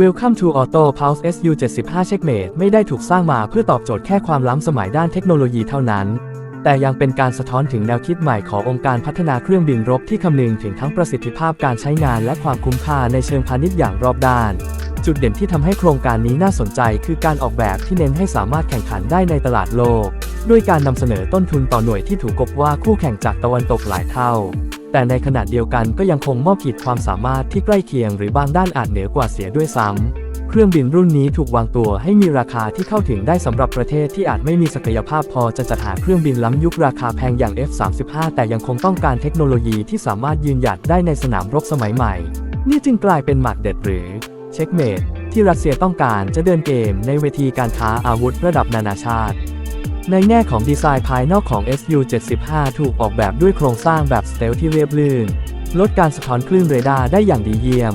Welcome to Auto Pulse SU75 Checkmate ไม่ได้ถูกสร้างมาเพื่อตอบโจทย์แค่ความล้ำสมัยด้านเทคโนโลยีเท่านั้น แต่ยังเป็นการสะท้อนถึงแนวคิดใหม่ขององค์การพัฒนาเครื่องบินรบที่คำนึงถึงทั้งประสิทธิภาพการใช้งานและความคุ้มค่าในเชิงพาณิชย์อย่างรอบด้าน จุดเด่นที่ทำให้โครงการนี้น่าสนใจ คือการออกแบบที่เน้นให้สามารถแข่งขันได้ในตลาดโลก ด้วยการนำเสนอต้นทุนต่อหน่วยที่ถูกกบว่าคู่แข่งจากตะวันตกหลายเท่า แต่ในขณะเดียวกันก็ยังคงมอบขีดความสามารถที่ใกล้เคียงหรือบางด้านอาจเหนือกว่าเสียด้วยซ้ำ เครื่องบินรุ่นนี้ถูกวางตัวให้มีราคาที่เข้าถึงได้สำหรับประเทศที่อาจไม่มีศักยภาพพอจะจัดหาเครื่องบินล้ำยุคราคาแพงอย่าง F-35 แต่ยังคงต้องการเทคโนโลยีที่สามารถยืนหยัดได้ในสนามรบสมัยใหม่ นี่จึงกลายเป็นหมากเด็ดหรือเช็คเมดที่รัสเซียต้องการจะเดินเกมในเวทีการค้าอาวุธระดับนานาชาติ ในแง่ของดีไซน์ภายนอกของ SU-75 ถูกออกแบบด้วยโครงสร้างแบบสเตลที่เรียบลื่น ลดการสะท้อนคลื่นเรดาร์ได้อย่างดีเยี่ยม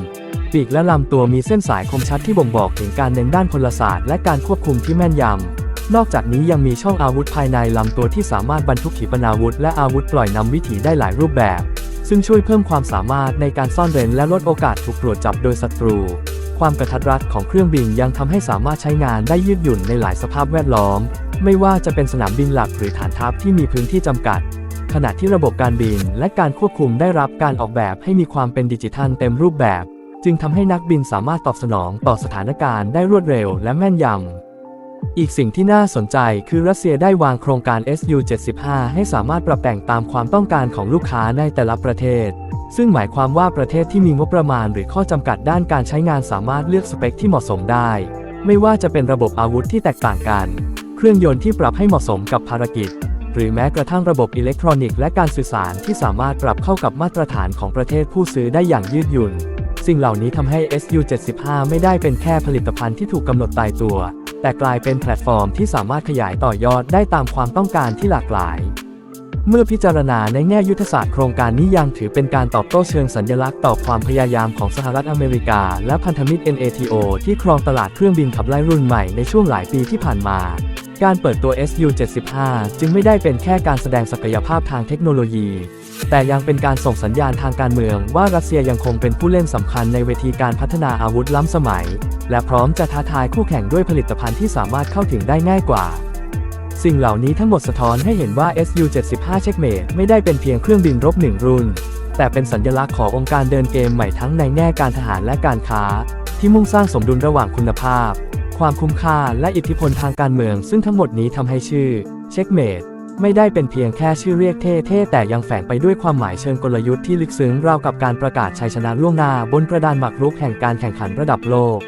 ปีกและลำตัวมีเส้นสายคมชัดที่บ่งบอกถึงการเน้นด้านพลศาสตร์และการควบคุมที่แม่นยำ นอกจากนี้ยังมีช่องอาวุธภายในลำตัวที่สามารถบรรทุกขีปนาวุธและอาวุธปล่อยนำวิถีได้หลายรูปแบบ ซึ่งช่วยเพิ่มความสามารถในการซ่อนเร้นและลดโอกาสถูกตรวจจับโดยศัตรู ความกระทัดรัดของเครื่องบินยังทำให้สามารถใช้งานได้ยืดหยุ่นในหลายสภาพแวดล้อม ไม่ว่าจะเป็นสนามบินหลักหรือฐานทัพที่มีพื้นที่จำกัด ขณะที่ระบบการบินและการควบคุมได้รับการออกแบบให้มีความเป็นดิจิทัลเต็มรูปแบบ จึงทำให้นักบินสามารถตอบสนองต่อสถานการณ์ได้รวดเร็วและแม่นยำ อีกสิ่งที่น่าสนใจคือรัสเซียได้วางโครงการ SU-75 ให้สามารถปรับแต่งตามความต้องการของลูกค้าในแต่ละประเทศ ซึ่งหมายความว่าประเทศที่มีงบประมาณหรือข้อจำกัดด้านการใช้งานสามารถเลือกสเปคที่เหมาะสมได้ ไม่ว่าจะเป็นระบบอาวุธที่แตกต่างกัน เครื่องยนต์ที่ปรับให้เหมาะสมกับภารกิจ หรือแม้กระทั่งระบบอิเล็กทรอนิกส์และการสื่อสารที่สามารถปรับเข้ากับมาตรฐานของประเทศผู้ซื้อได้อย่างยืดหยุ่น สิ่งเหล่านี้ทำให้ SU-75 ไม่ได้เป็นแค่ผลิตภัณฑ์ที่ถูกกำหนดตายตัว แต่กลายเป็นแพลตฟอร์มที่สามารถขยายต่อยอดได้ตามความต้องการที่หลากหลาย เมื่อพิจารณาในแง่ยุทธศาสตร์โครงการนี้ยังถือเป็นการตอบโต้เชิงสัญลักษณ์ต่อความพยายามของสหรัฐอเมริกา และพันธมิตร NATO ที่ครองตลาดเครื่องบินขับไล่รุ่นใหม่ในช่วงหลายปีที่ผ่านมา การเปิดตัว SU-75 จึงไม่ได้เป็นแค่การแสดงศักยภาพทางเทคโนโลยี แต่ยังเป็นการส่งสัญญาณทางการเมืองว่ารัสเซียยังคงเป็นผู้เล่นสำคัญในเวทีการพัฒนาอาวุธล้ำสมัย และพร้อมจะท้าทายคู่แข่งด้วยผลิตภัณฑ์ที่สามารถเข้าถึงได้ง่ายกว่า สิ่งเหล่านี้ทั้งหมดสะท้อนให้เห็นว่า SU-75 Checkmate ไม่ได้เป็นเพียงเครื่องบินรบหนึ่งรุ่น แต่เป็นสัญลักษณ์ขององค์การเดินเกมใหม่ทั้งในแง่การทหารและการค้า ที่มุ่งสร้างสมดุลระหว่างคุณภาพ ความคุ้มค่าและอิทธิพลทางการเมือง ซึ่งทั้งหมดนี้ทำให้ชื่อ เช็คเมดไม่ได้เป็นเพียงแค่ชื่อเรียกเท่ๆแต่ยังแฝงไปด้วยความหมายเชิงกลยุทธ์ที่ลึกซึ้งราวกับการประกาศชัยชนะล่วงหน้าบนกระดานหมากรุกแห่งการแข่งขันระดับโลก